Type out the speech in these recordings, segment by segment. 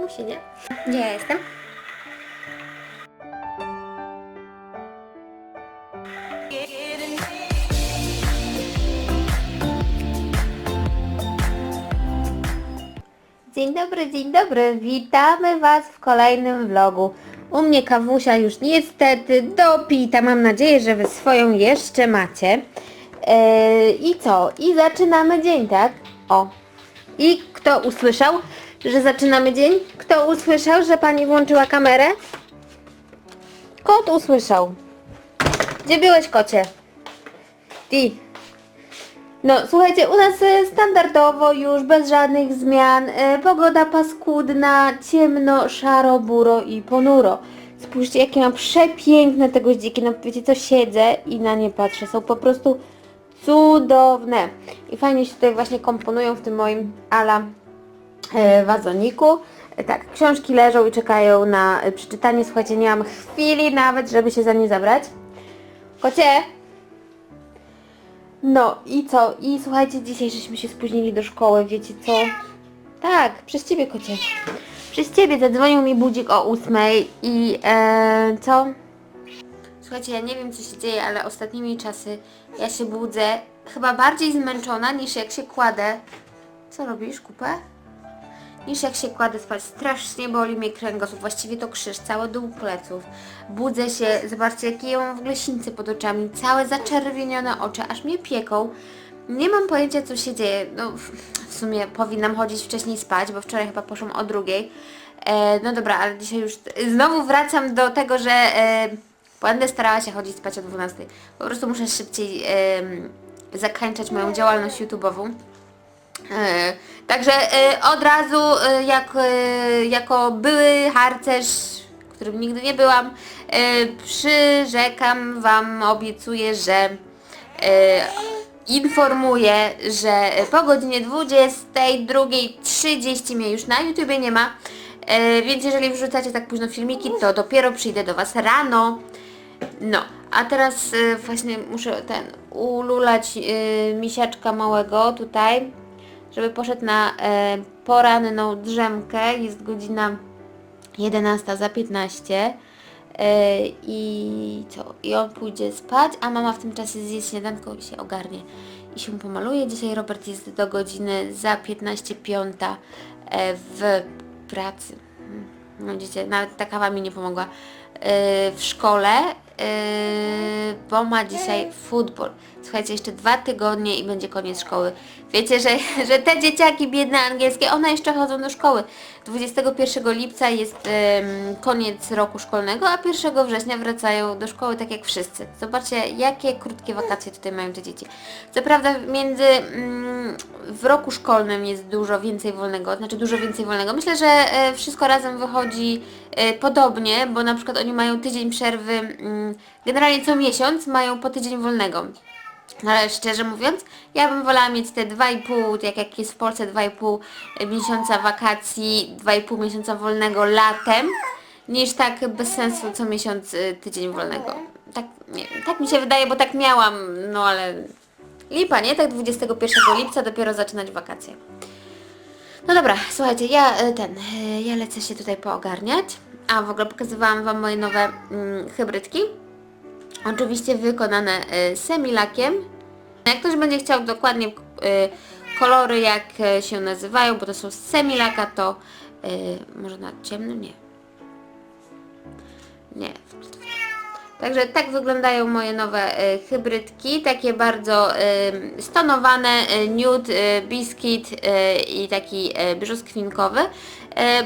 Musi, nie? Gdzie ja jestem? Dzień dobry, dzień dobry. Witamy Was w kolejnym vlogu. U mnie kawusia już niestety dopita. Mam nadzieję, że Wy swoją jeszcze macie. Eee, I co? I zaczynamy dzień, tak? O. I kto usłyszał, że zaczynamy dzień? Kto usłyszał, że Pani włączyła kamerę? Kot usłyszał. Gdzie byłeś, kocie? Ty. No słuchajcie, u nas e, standardowo już bez żadnych zmian, e, pogoda paskudna, ciemno, szaro, buro i ponuro. Spójrzcie jakie mam przepiękne te goździki, no wiecie co, siedzę i na nie patrzę, są po prostu cudowne. I fajnie się tutaj właśnie komponują w tym moim ala e, wazoniku. E, Tak, książki leżą i czekają na e, przeczytanie, słuchajcie, nie mam chwili nawet, żeby się za nie zabrać. Kocie! No i co? I słuchajcie, dzisiaj żeśmy się spóźnili do szkoły, wiecie co? Tak, przez ciebie kocie. Przez ciebie zadzwonił mi budzik o ósmej i e, co? Słuchajcie, ja nie wiem co się dzieje, ale ostatnimi czasy ja się budzę chyba bardziej zmęczona niż jak się kładę. Co robisz, kupę? niż jak się kładę spać. Strasznie boli mnie kręgosłup, właściwie to krzyż, cały dół pleców. Budzę się, zobaczcie jakie ja mam w ogóle pod oczami, całe zaczerwienione oczy, aż mnie pieką. Nie mam pojęcia co się dzieje. No w- w sumie powinnam chodzić wcześniej spać, bo wczoraj chyba poszłam o drugiej. E, no dobra, ale dzisiaj już znowu wracam do tego, że e, będę starała się chodzić spać o 12. Po prostu muszę szybciej e, zakańczać moją działalność YouTube'ową. E, Także e, od razu e, jak, e, jako były harcerz, którym nigdy nie byłam, e, przyrzekam Wam, obiecuję, że e, informuję, że po godzinie 22.30 mnie już na YouTubie nie ma, e, więc jeżeli wrzucacie tak późno filmiki, to dopiero przyjdę do Was rano. No, a teraz e, właśnie muszę ten ululać e, misiaczka małego tutaj, żeby poszedł na e, poranną drzemkę. Jest godzina 11 za 15 e, i co? I on pójdzie spać, a mama w tym czasie zje śniadanko i się ogarnie i się pomaluje. Dzisiaj Robert jest do godziny za 15 piąta e, w pracy. No widzicie, nawet ta kawa mi nie pomogła. W szkole, bo ma dzisiaj futbol. Słuchajcie, jeszcze dwa tygodnie i będzie koniec szkoły. Wiecie, że, że te dzieciaki biedne angielskie, one jeszcze chodzą do szkoły. 21 lipca jest em, koniec roku szkolnego, a 1 września wracają do szkoły tak jak wszyscy. Zobaczcie, jakie krótkie wakacje tutaj mają te dzieci. Co prawda między mm, w roku szkolnym jest dużo więcej wolnego, znaczy dużo więcej wolnego. Myślę, że e, wszystko razem wychodzi e, podobnie, bo na przykład oni mają tydzień przerwy, mm, generalnie co miesiąc mają po tydzień wolnego. No ale szczerze mówiąc, ja bym wolała mieć te 2,5, jak, jak jest w Polsce 2,5 miesiąca wakacji, 2,5 miesiąca wolnego latem, niż tak bez sensu co miesiąc y, tydzień wolnego. Tak, nie tak mi się wydaje, bo tak miałam, no ale lipa, nie? Tak 21 lipca dopiero zaczynać wakacje. No dobra, słuchajcie, ja y, ten, ja lecę się tutaj poogarniać. A w ogóle pokazywałam Wam moje nowe mm, hybrydki. Oczywiście wykonane y, semilakiem. Jak ktoś będzie chciał dokładnie y, kolory jak y, się nazywają, bo to są z semilaka, to może na ciemnym? Nie. Nie. Także tak wyglądają moje nowe hybrydki, takie bardzo stonowane, nude, biskit i taki brzoskwinkowy,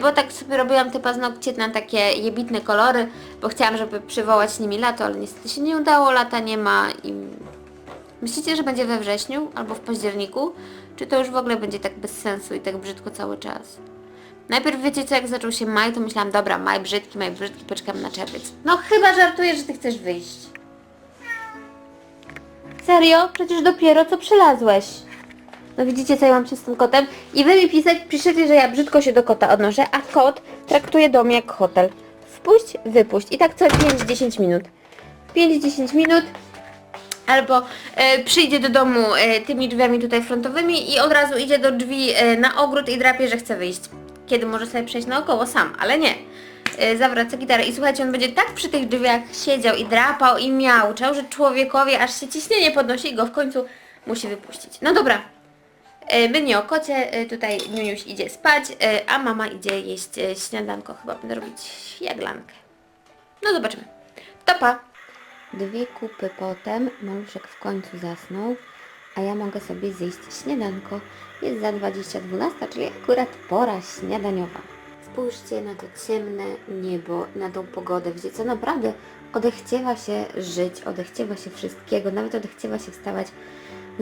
bo tak sobie robiłam te paznokcie na takie jebitne kolory, bo chciałam, żeby przywołać nimi lato, ale niestety się nie udało, lata nie ma i myślicie, że będzie we wrześniu albo w październiku? Czy to już w ogóle będzie tak bez sensu i tak brzydko cały czas? Najpierw wiecie co, jak zaczął się maj, to myślałam, dobra, maj brzydki, maj brzydki, poczekam na czerwiec. No chyba żartujesz, że ty chcesz wyjść. Serio? Przecież dopiero co przylazłeś. No widzicie, co ja mam się z tym kotem? I wy mi pisać, piszecie, że ja brzydko się do kota odnoszę, a kot traktuje dom jak hotel. Wpuść, wypuść. I tak co 5-10 minut. 5-10 minut. albo e, przyjdzie do domu e, tymi drzwiami tutaj frontowymi i od razu idzie do drzwi e, na ogród i drapie, że chce wyjść. Kiedy może sobie przejść naokoło sam, ale nie. E, zawraca gitarę i słuchajcie, on będzie tak przy tych drzwiach siedział i drapał i miauczał, że człowiekowi aż się ciśnienie podnosi i go w końcu musi wypuścić. No dobra, E, nie o kocie, e, tutaj Niuniuś idzie spać, e, a mama idzie jeść śniadanko. Chyba będę robić jaglankę. No zobaczymy. To pa! Dwie kupy potem maluszek w końcu zasnął, a ja mogę sobie zjeść śniadanko. Jest za 20.12, czyli akurat pora śniadaniowa. Spójrzcie na to ciemne niebo, na tą pogodę. Wiecie co, naprawdę odechciewa się żyć, odechciewa się wszystkiego, nawet odechciewa się wstawać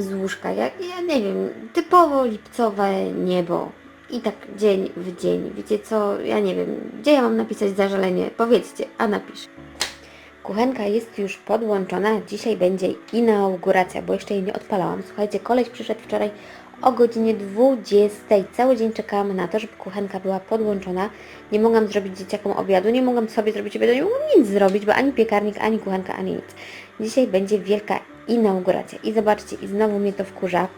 z łóżka. Ja, ja nie wiem, typowo lipcowe niebo. I tak dzień w dzień. Wiecie co, ja nie wiem, gdzie ja mam napisać zażalenie? Powiedzcie, a napisz. Kuchenka jest już podłączona, dzisiaj będzie inauguracja, bo jeszcze jej nie odpalałam. Słuchajcie, koleś przyszedł wczoraj o godzinie 20. Cały dzień czekałam na to, żeby kuchenka była podłączona. Nie mogłam zrobić dzieciakom obiadu, nie mogłam sobie zrobić obiadu, nie mogłam nic zrobić, bo ani piekarnik, ani kuchenka, ani nic. Dzisiaj będzie wielka inauguracja i zobaczcie, i znowu mnie to wkurza,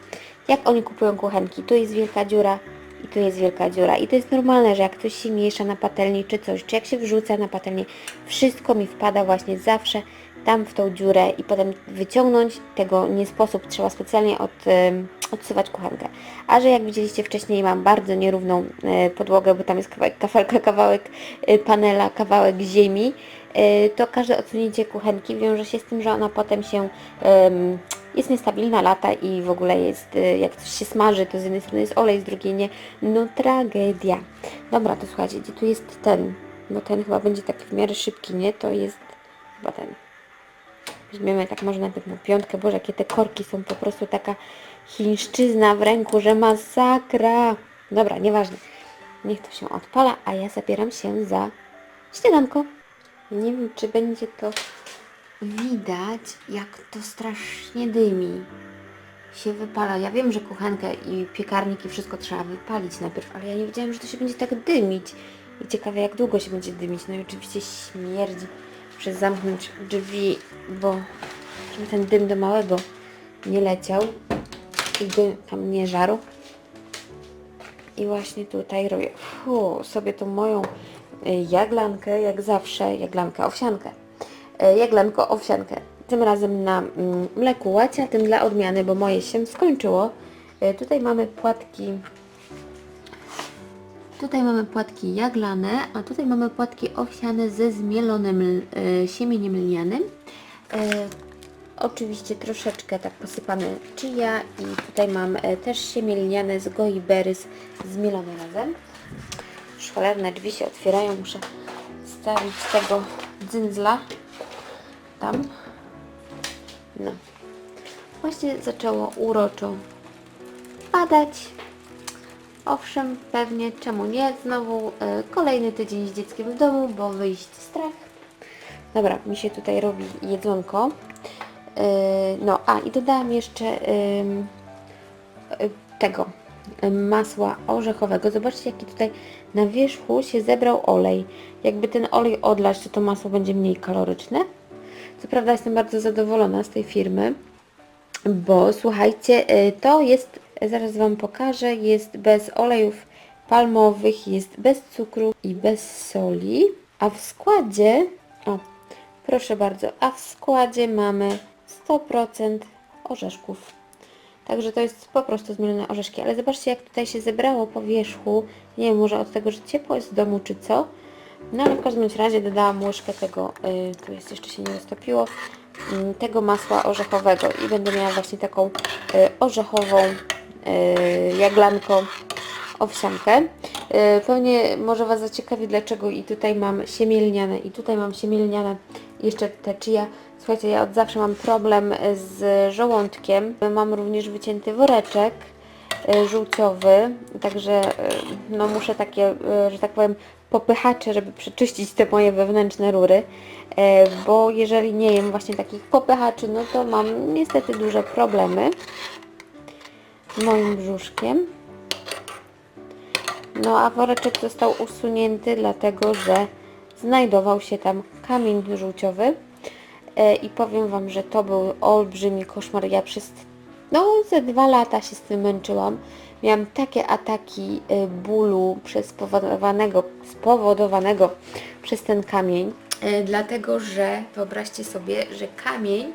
jak oni kupują kuchenki. Tu jest wielka dziura, i tu jest wielka dziura. I to jest normalne, że jak coś się miesza na patelni czy coś, czy jak się wrzuca na patelnię, wszystko mi wpada właśnie zawsze tam w tą dziurę i potem wyciągnąć tego nie sposób, trzeba specjalnie od, odsuwać kuchenkę. A że jak widzieliście wcześniej mam bardzo nierówną e, podłogę, bo tam jest kawałek kafelka, kawałek e, panela, kawałek ziemi, e, to każde odsunięcie kuchenki wiąże się z tym, że ona potem się jest niestabilna lata i w ogóle jest, jak coś się smaży, to z jednej strony jest olej, z drugiej nie. No tragedia. Dobra, to słuchajcie, gdzie tu jest ten? Bo ten chyba będzie taki w miarę szybki, nie? To jest chyba ten. Weźmiemy tak może najpierw na piątkę. Boże, jakie te korki są po prostu taka chińszczyzna w ręku, że masakra. Dobra, nieważne. Niech to się odpala, a ja zabieram się za śniadanko. Nie wiem, czy będzie to widać, jak to strasznie dymi. Się wypala. Ja wiem, że kuchenkę i piekarnik i wszystko trzeba wypalić najpierw, ale ja nie wiedziałam, że to się będzie tak dymić. I ciekawe, jak długo się będzie dymić. No i oczywiście śmierdzi. Muszę zamknąć drzwi, bo żeby ten dym do małego nie leciał i dym tam nie żarł. I właśnie tutaj robię fu, sobie tą moją y, jaglankę, jak zawsze, jaglankę, owsiankę. Y, Jaglanko, owsiankę. Tym razem na mm, mleku łacia, tym dla odmiany, bo moje się skończyło. Y, Tutaj mamy płatki Tutaj mamy płatki jaglane, a tutaj mamy płatki owsiane ze zmielonym e, siemieniem lnianym. E, oczywiście troszeczkę tak posypane chia i tutaj mam e, też siemię lniane z goiberys zmielone razem. Już cholerne drzwi się otwierają, muszę stawić tego dzyndzla tam. No. Właśnie zaczęło uroczo padać. Owszem, pewnie, czemu nie? Znowu e, kolejny tydzień z dzieckiem w domu, bo wyjść strach. Dobra, mi się tutaj robi jedzonko. E, no, a i dodałam jeszcze e, tego masła orzechowego. Zobaczcie, jaki tutaj na wierzchu się zebrał olej. Jakby ten olej odlać, to to masło będzie mniej kaloryczne. Co prawda jestem bardzo zadowolona z tej firmy, bo słuchajcie, y, to jest, zaraz Wam pokażę, jest bez olejów palmowych, jest bez cukru i bez soli, a w składzie, o, proszę bardzo, a w składzie mamy 100% orzeszków. Także to jest po prostu zmielone orzeszki, ale zobaczcie jak tutaj się zebrało po wierzchu, nie wiem, może od tego, że ciepło jest w domu czy co, no ale w każdym razie dodałam łyżkę tego, y, tu jest jeszcze się nie roztopiło, y, tego masła orzechowego. I będę miała właśnie taką y, orzechową y, jaglanką owsiankę. Y, pewnie może Was zaciekawi dlaczego i tutaj mam siemię lniane i tutaj mam siemię lniane i jeszcze te chia. Słuchajcie, ja od zawsze mam problem z żołądkiem. Mam również wycięty woreczek y, żółciowy, także no muszę takie, że tak powiem, popychacze, żeby przeczyścić te moje wewnętrzne rury, e, bo jeżeli nie jem właśnie takich popychaczy, no to mam niestety duże problemy moim brzuszkiem. No a woreczek został usunięty, dlatego że znajdował się tam kamień żółciowy. e, i powiem Wam, że to był olbrzymi koszmar. Ja przez no ze dwa lata się z tym męczyłam. Miałam takie ataki e, bólu przez spowodowanego, spowodowanego przez ten kamień, e, dlatego że wyobraźcie sobie, że kamień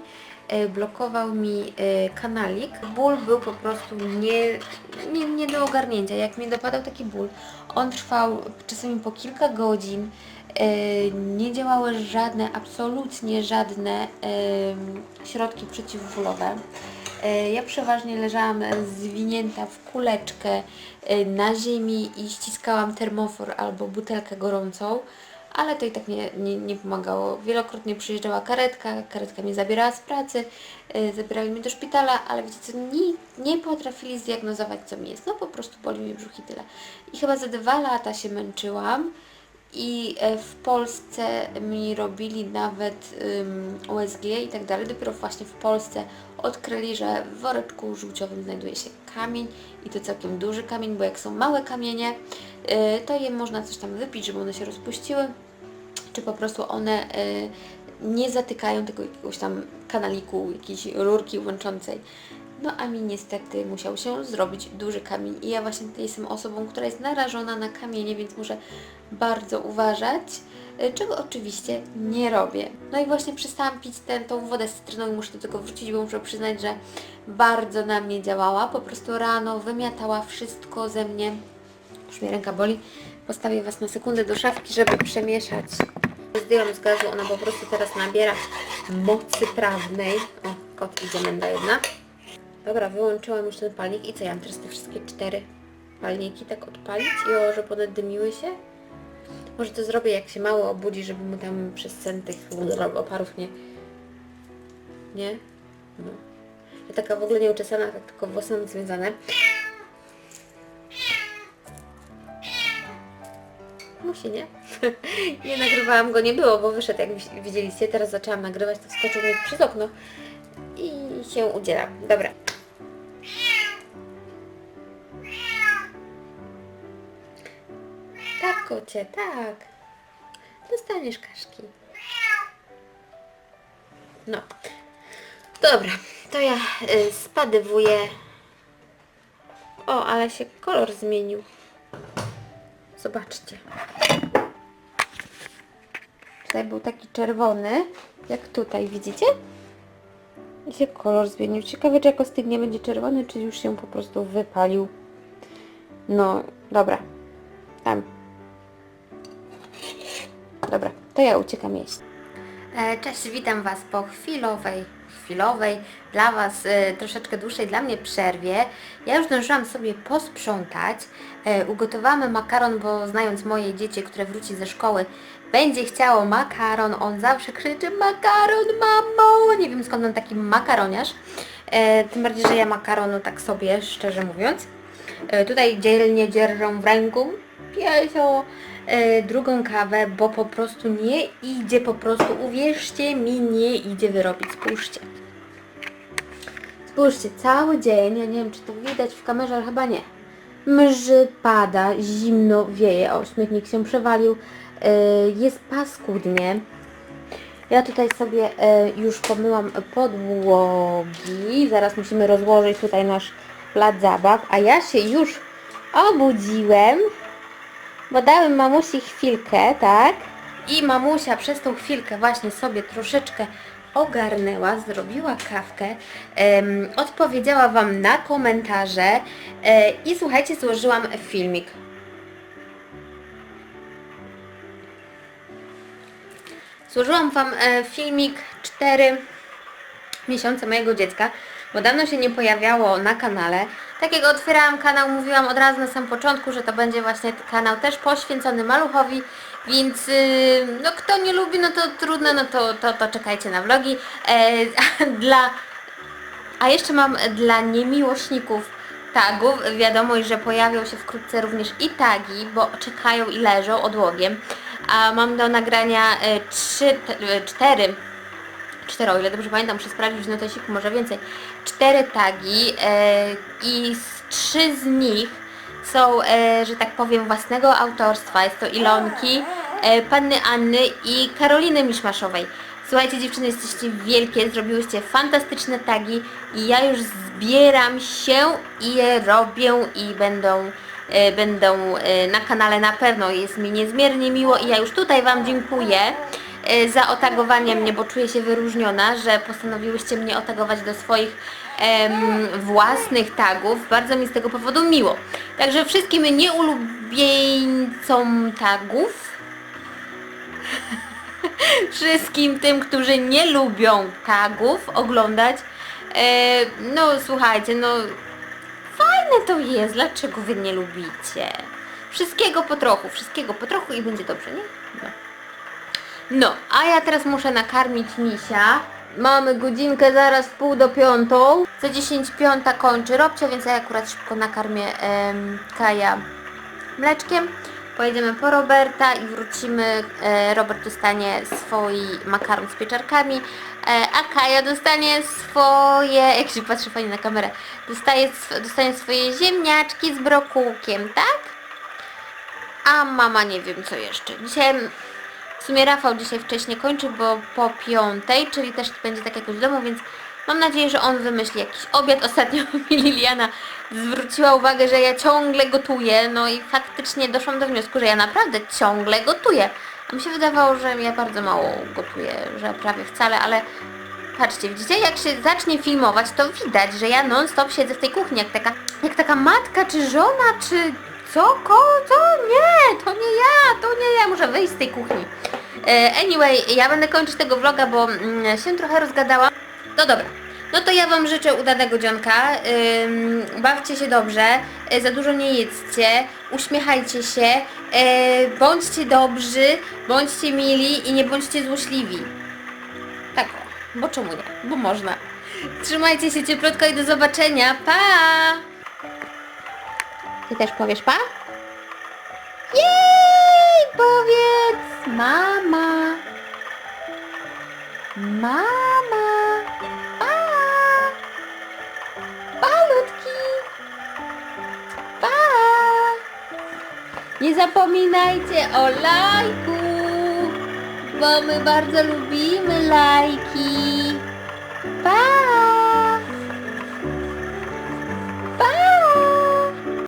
blokował mi e, kanalik. Ból był po prostu nie, nie, nie do ogarnięcia. Jak mnie dopadał taki ból, on trwał czasami po kilka godzin. E, Nie działały żadne, absolutnie żadne środki przeciwbólowe. E, Ja przeważnie leżałam zwinięta w kuleczkę e, na ziemi i ściskałam termofor albo butelkę gorącą, ale to i tak nie, nie, nie pomagało. Wielokrotnie przyjeżdżała karetka, karetka mnie zabierała z pracy, e, zabierali mnie do szpitala, ale wiecie co, nie, nie potrafili zdiagnozować co mi jest. No po prostu boli mnie brzuch i tyle. I chyba za dwa lata się męczyłam i e, w Polsce mi robili nawet ym, USG i tak dalej. Dopiero właśnie w Polsce odkryli, że w woreczku żółciowym znajduje się kamień i to całkiem duży kamień, bo jak są małe kamienie, y, to je można coś tam wypić, żeby one się rozpuściły, czy po prostu one y, nie zatykają tego jakiegoś tam kanaliku, jakiejś rurki łączącej. No a mi niestety musiał się zrobić duży kamień i ja właśnie jestem osobą, która jest narażona na kamienie, więc muszę bardzo uważać, y, czego oczywiście nie robię. No i właśnie przestałam pić tę tą wodę z cytryną i muszę do tego wrócić, bo muszę przyznać, że bardzo na mnie działała. Po prostu rano wymiatała wszystko ze mnie. Już mnie ręka boli. Postawię Was na sekundę do szafki, żeby przemieszać. Zdjęłam z gazu, ona po prostu teraz nabiera mocy prawnej. O, kot idzie menda jedna. Dobra, wyłączyłam już ten palnik i co ja mam teraz te wszystkie cztery palniki tak odpalić i o, żeby one dymiły się? Może to zrobię jak się mało obudzi, żeby mu tam przez sen tych oparów nie... Nie? No. Ja taka w ogóle nieuczesana, tak tylko włosy związane. Musi, nie? nie nagrywałam go, nie było, bo wyszedł, jak wi- widzieliście. Teraz zaczęłam nagrywać, to skoczył mi przez okno i się udzielam. Dobra. Tak, kocie, tak. Dostaniesz kaszki. No. Dobra, to ja y, spadywuję. O, ale się kolor zmienił. Zobaczcie. Tutaj był taki czerwony, jak tutaj, widzicie? I się kolor zmienił. Ciekawe, czy jak ostygnie będzie czerwony, czy już się po prostu wypalił. No, dobra. Tam. Dobra, to ja uciekam jeść. E, Cześć, witam Was po chwilowej, chwilowej, dla Was e, troszeczkę dłuższej dla mnie przerwie. Ja już zdążyłam sobie posprzątać. E, ugotowałam makaron, bo znając moje dzieci, które wróci ze szkoły, będzie chciało makaron. On zawsze krzyczy makaron, mamo! Nie wiem skąd on taki makaroniarz. E, tym bardziej, że ja makaronu tak sobie, szczerze mówiąc. E, tutaj dzielnie dzierżą w ręku piesio drugą kawę, bo po prostu nie idzie, po prostu uwierzcie mi, nie idzie wyrobić. Spójrzcie. Spójrzcie, cały dzień, ja nie wiem czy to widać w kamerze, ale chyba nie. Mrzy, pada, zimno, wieje, o śmietnik się przewalił, e, jest paskudnie. Ja tutaj sobie e, już pomyłam podłogi, zaraz musimy rozłożyć tutaj nasz plac zabaw, a ja się już obudziłem, bo dałem mamusi chwilkę, tak? I mamusia przez tą chwilkę właśnie sobie troszeczkę ogarnęła, zrobiła kawkę, odpowiedziała Wam na komentarze e, i słuchajcie, złożyłam filmik. Złożyłam Wam e, filmik 4 miesiące mojego dziecka, bo dawno się nie pojawiało na kanale. Tak jak otwierałam kanał, mówiłam od razu na samym początku, że to będzie właśnie kanał też poświęcony maluchowi, więc yy, no kto nie lubi, no to trudno, no to, to, to czekajcie na vlogi. E, dla, a jeszcze mam dla niemiłośników tagów, wiadomo, że pojawią się wkrótce również i tagi, bo czekają i leżą odłogiem. A mam do nagrania e, trzy, te- e, cztery cztery, o ile dobrze pamiętam, muszę sprawdzić w notesiku, może więcej, cztery tagi e, i z, trzy z nich są, e, że tak powiem, własnego autorstwa. Jest to Ilonki, e, Panny Anny i Karoliny Miszmaszowej. Słuchajcie dziewczyny, jesteście wielkie, zrobiłyście fantastyczne tagi i ja już zbieram się i je robię i będą, e, będą e, na kanale na pewno. Jest mi niezmiernie miło i ja już tutaj Wam dziękuję za otagowanie mnie, bo czuję się wyróżniona, że postanowiłyście mnie otagować do swoich em, własnych tagów. Bardzo mi z tego powodu miło. Także wszystkim nieulubieńcom tagów wszystkim tym, którzy nie lubią tagów oglądać. E, no słuchajcie, no fajne to jest, dlaczego wy nie lubicie? Wszystkiego po trochu, wszystkiego po trochu i będzie dobrze, nie? No. No, a ja teraz muszę nakarmić misia. Mamy godzinkę zaraz pół do piątą. Za 10 piąta kończy Robcio, więc ja akurat szybko nakarmię em, Kaja mleczkiem. Pojedziemy po Roberta i wrócimy. E, Robert dostanie swój makaron z pieczarkami, e, a Kaja dostanie swoje, jak się patrzy fajnie na kamerę, dostaje, dostanie swoje ziemniaczki z brokułkiem, tak? A mama nie wiem co jeszcze. Dzisiaj w sumie Rafał dzisiaj wcześniej kończy, bo po piątej, czyli też będzie tak jakoś w domu, więc mam nadzieję, że on wymyśli jakiś obiad. Ostatnio mi Liliana zwróciła uwagę, że ja ciągle gotuję, no i faktycznie doszłam do wniosku, że ja naprawdę ciągle gotuję. A mi się wydawało, że ja bardzo mało gotuję, że prawie wcale, ale patrzcie, widzicie, jak się zacznie filmować, to widać, że ja non stop siedzę w tej kuchni, jak taka, jak taka matka, czy żona, czy co, ko, co? Nie, to nie ja, to nie ja, muszę wyjść z tej kuchni. E, Anyway, ja będę kończyć tego vloga, bo mm, się trochę rozgadałam. No dobra. No to ja Wam życzę udanego dzionka. Bawcie się dobrze, e, za dużo nie jedzcie, uśmiechajcie się, e, bądźcie dobrzy, bądźcie mili i nie bądźcie złośliwi. Tak, bo czemu nie? Bo można. Trzymajcie się cieplutko i do zobaczenia. Pa! Ty też powiesz pa? Jej! Powiedz! Mama! Mama! Pa! Palutki! Pa! Nie zapominajcie o lajku! Bo my bardzo lubimy lajki! Pa!